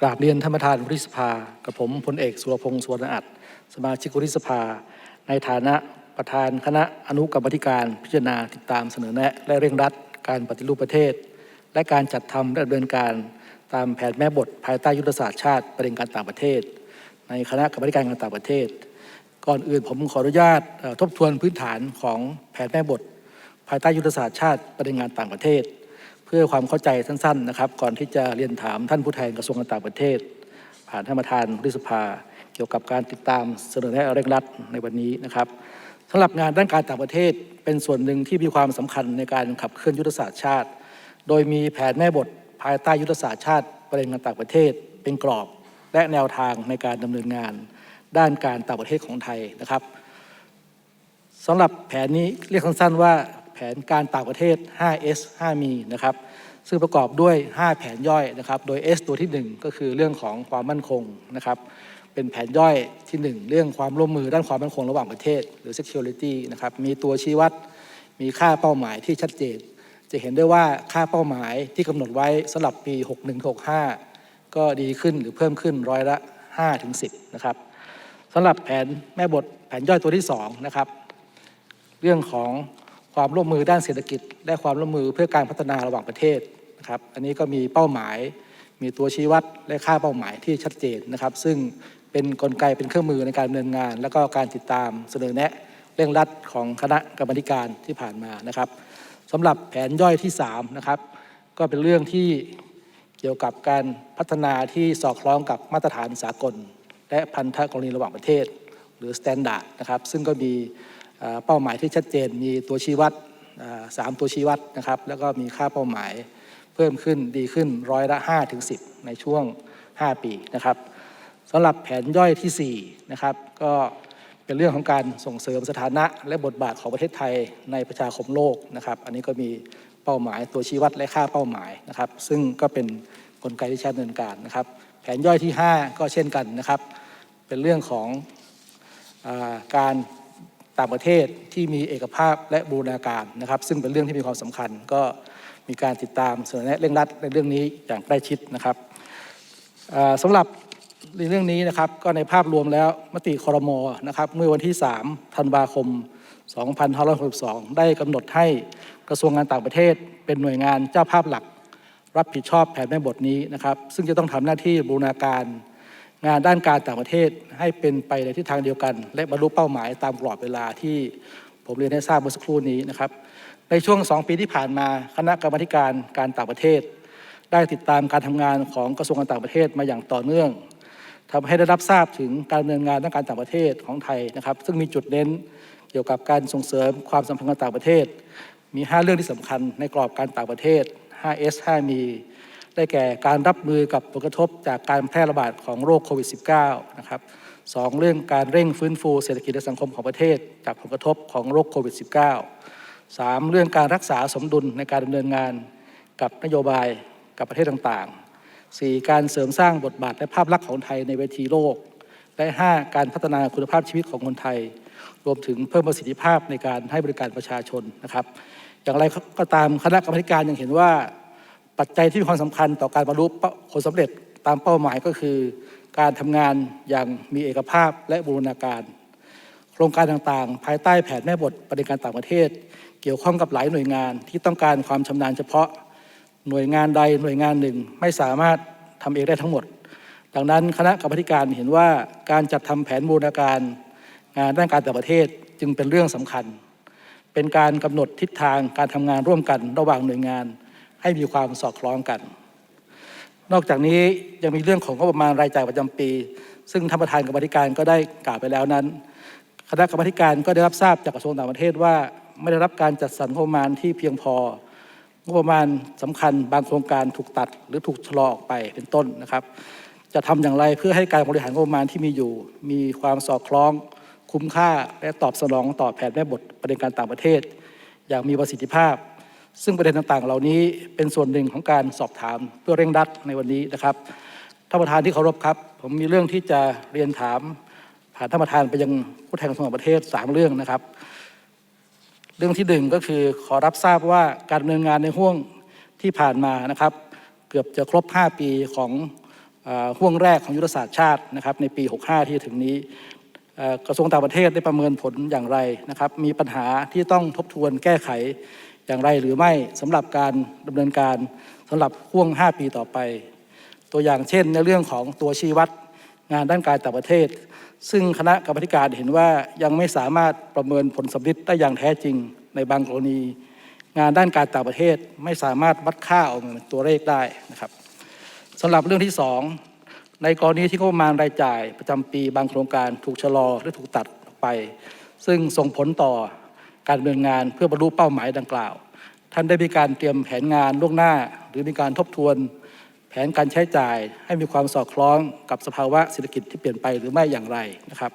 กราบเรียนท่านประธานวุฒิสภา กับผมพลเอกสุรพงศ์สวรรณอัตสมาชิกวุฒิสภา ในฐานะประธานคณะอนุกรรมธิการพิจารณาติดตามเสนอแนะและเร่งรัดการปฏิรูปประเทศ และการจัดทำและดำเนินการตามแผนแม่บทภายใต้ยุทธศาสตร์ชาติประเด็นการต่างประเทศ ในคณะกรรมธิการการต่างประเทศ ก่อนอื่นผมขออนุญาตทบทวนพื้นฐานของแผนแม่บท ภายใต้ยุทธศาสตร์ชาติประเด็นงานต่างประเทศ พื่อความเข้าใจสั้นๆนะครับ ก่อนที่จะเรียนถามท่านผู้แทนกระทรวงการต่างประเทศ ผ่านท่านประธานวุฒิสภา เกี่ยวกับการติดตามเสนอแนะเร่งรัดในวันนี้นะครับสำหรับงานด้านการต่างประเทศเป็นส่วนหนึ่งที่มีความสำคัญในการขับเคลื่อนยุทธศาสตร์ชาติ โดยมีแผนแม่บทภายใต้ยุทธศาสตร์ชาติประเด็นการต่างประเทศ เป็นกรอบและแนวทางในการดำเนินงาน ด้านการต่างประเทศของไทยนะครับสำหรับแผนนี้เรียกสั้นๆว่า แผนการต่างประเทศ 5S 5 มีนะครับซึ่งประกอบด้วย 5 แผนย่อยนะครับ โดย S ตัวที่ 1 ก็คือเรื่องของความมั่นคงนะครับ เป็นแผนย่อยที่ 1 เรื่องความร่วมมือด้านความมั่นคงระหว่างประเทศ หรือ security นะครับ มีตัวชี้วัด มีค่าเป้าหมายที่ชัดเจน จะเห็นได้ว่าค่าเป้าหมายที่กำหนดไว้สำหรับปี 6165 ก็ดีขึ้นหรือเพิ่มขึ้นร้อยละ5ถึง10 นะครับสำหรับแผนแม่บทแผนย่อยตัวที่2นะครับ เรื่องของ ความร่วมมือด้านเศรษฐกิจ และความร่วมมือเพื่อการพัฒนาระหว่างประเทศนะครับ อันนี้ก็มีเป้าหมาย มีตัวชี้วัดและค่าเป้าหมายที่ชัดเจนนะครับ ซึ่งเป็นกลไกเป็นเครื่องมือในการดำเนินงาน แล้วก็การติดตามเสนอแนะเร่งรัดของคณะกรรมการที่ผ่านมานะครับสำหรับแผนย่อยที่3นะครับก็เป็นเรื่องที่เกี่ยวกับการพัฒนาที่สอดคล้องกับมาตรฐานสากล และพันธกรณีระหว่างประเทศ หรือ standard นะครับซึ่งก็มี เป้าหมายที่ชัดเจนมีตัวชี้วัดสามตัวชี้วัดนะครับ แล้วก็มีค่าเป้าหมายเพิ่มขึ้นดีขึ้นร้อยละ5ถึง10 ในช่วง 5 ปีนะครับสำหรับแผนย่อยที่4นะครับก็เป็นเรื่องของการส่งเสริมสถานะและบทบาทของประเทศไทยในประชาคมโลกนะครับ อันนี้ก็มีเป้าหมายตัวชี้วัดและค่าเป้าหมายนะครับ ซึ่งก็เป็นกลไกที่ใช้ดำเนินการนะครับ แผนย่อยที่ 5 ก็เช่นกันนะครับ เป็นเรื่องของอาการ ต่างประเทศที่มีเอกภาพและบูรณาการนะครับ ซึ่งเป็นเรื่องที่มีความสำคัญ ก็มีการติดตามเสนอแนะเร่งรัดในเรื่องนี้อย่างใกล้ชิดนะครับอ่าสำหรับในเรื่องนี้นะครับก็ในภาพรวมแล้วมติคอรมอนะครับเมื่อวันที่ 3 ธันวาคม 2562 ได้กำหนดให้กระทรวงการต่างประเทศ เป็นหน่วยงานเจ้าภาพหลัก รับผิดชอบแผนแม่บทนี้นะครับ ซึ่งจะต้องทำหน้าที่บูรณาการ งานด้านการต่างประเทศให้เป็นไปในทิศทางเดียวกัน และบรรลุเป้าหมายตามกรอบเวลาที่ผมเรียนให้ทราบเมื่อสักครู่นี้นะครับ ในช่วงสองปีที่ผ่านมาคณะกรรมการการต่างประเทศ ได้ติดตามการทำงานของกระทรวงการต่างประเทศมาอย่างต่อเนื่องทำให้ได้รับทราบถึงการดำเนินงานด้านการต่างประเทศของไทยนะครับ ซึ่งมีจุดเน้นเกี่ยวกับการส่งเสริมความสัมพันธ์กับต่างประเทศ มี 5 เรื่องที่สำคัญในกรอบการต่างประเทศ 5S 5มี ได้แก่การรับมือกับผลกระทบจากการแพร่ระบาดของโรคโควิด -19 นะครับสองเรื่องการเร่งฟื้นฟูเศรษฐกิจและสังคมของประเทศ จากผลกระทบของโรคโควิด -19 สามเรื่องการรักษาสมดุลในการดำเนินงานกับนโยบายกับประเทศต่างๆสี่การเสริมสร้างบทบาทและภาพลักษณ์ของไทยในเวทีโลก และห้าการพัฒนาคุณภาพชีวิตของคนไทย รวมถึงเพิ่มประสิทธิภาพในการให้บริการประชาชนนะครับ อย่างไรก็ตามคณะกรรมการยังเห็นว่า ปัจจัยที่มีความสำคัญต่อการบรรลุผลสำเร็จตามเป้าหมายก็คือ การทำงานอย่างมีเอกภาพและบูรณาการ โครงการต่างๆ ภายใต้แผนแม่บทปฏิการต่างประเทศ เกี่ยวข้องกับหลายหน่วยงานที่ต้องการความชำนาญเฉพาะหน่วยงานใดหน่วยงานหนึ่งไม่สามารถทำเองได้ทั้งหมด ดังนั้นคณะกรรมการเห็นว่าการจัดทำแผนบูรณาการ งานด้านการต่างประเทศจึงเป็นเรื่องสำคัญ เป็นการกำหนดทิศทางการทำงานร่วมกันระหว่างหน่วยงาน ให้มีความสอดคล้องกัน นอกจากนี้ยังมีเรื่องของงบประมาณรายจ่ายประจำปี ซึ่งท่านประธานกรรมธิการก็ได้กล่าวไปแล้วนั้น คณะกรรมธิการก็ได้รับทราบจากกระทรวงต่างประเทศว่า ไม่ได้รับการจัดสรรงบประมาณที่เพียงพองบประมาณสำคัญบางโครงการถูกตัด หรือถูกชะลอออกไปเป็นต้นนะครับ จะทำอย่างไรเพื่อให้การบริหารงบประมาณที่มีอยู่ มีความสอดคล้อง คุ้มค่าและตอบสนองต่อแผนแม่บทประเด็นการต่างประเทศ อย่างมีประสิทธิภาพ ซึ่งประเด็นต่างๆ เหล่านี้เป็นส่วนหนึ่งของการสอบถามเพื่อเร่งรัดในวันนี้นะครับท่านประธานที่เคารพครับ ผมมีเรื่องที่จะเรียนถาม ผ่านท่านประธานไปยังผู้แทนกระทรวงต่างประเทศสามเรื่องนะครับ เรื่องที่หนึ่งก็คือขอรับทราบว่าการดำเนินงานในห่วงที่ผ่านมานะครับ เกือบจะครบ 5 ปีของอห่วงแรกของยุทธศาสตร์ชาตินะครับในปี 65 ที่ถึงนี้กระทรวงต่างประเทศได้ประเมินผลอย่างไรนะครับ มีปัญหาที่ต้องทบทวนแก้ไข อย่างไรหรือไม่สำหรับการดำเนินการสำหรับห่วง 5 ปีต่อไป ตัวอย่างเช่นในเรื่องของตัวชี้วัดงานด้านการต่างประเทศ ซึ่งคณะกรรมการเห็นว่ายังไม่สามารถประเมินผลสำลิดได้อย่างแท้จริงในบางกรณี งานด้านการต่างประเทศไม่สามารถวัดค่าออกมาเป็นตัวเลขได้นะครับสำหรับเรื่องที่สองในกรณีที่งบประมาณรายจ่าย ประจำปีบางโครงการถูกชะลอหรือถูกตัดออกไป ซึ่งส่งผลต่อ การดำเนินงานเพื่อบรรลุเป้าหมายดังกล่าว ท่านได้มีการเตรียมแผนงานล่วงหน้า หรือมีการทบทวน แผนการใช้จ่าย ให้มีความสอดคล้องกับสภาวะเศรษฐกิจที่เปลี่ยนไปหรือไม่อย่างไรนะครับ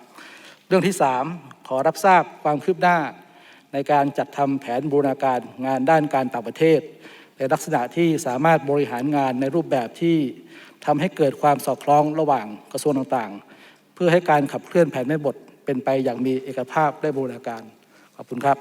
เรื่องที่ 3 ขอรับทราบความคืบหน้า ในการจัดทำแผนบูรณาการงานด้านการต่างประเทศ ในลักษณะที่สามารถบริหารงานในรูปแบบที่ทำให้เกิดความสอดคล้องระหว่างกระทรวงต่างๆ เพื่อให้การขับเคลื่อนแผนแม่บทเป็นไปอย่างมีเอกภาพและบูรณาการ ขอบคุณครับ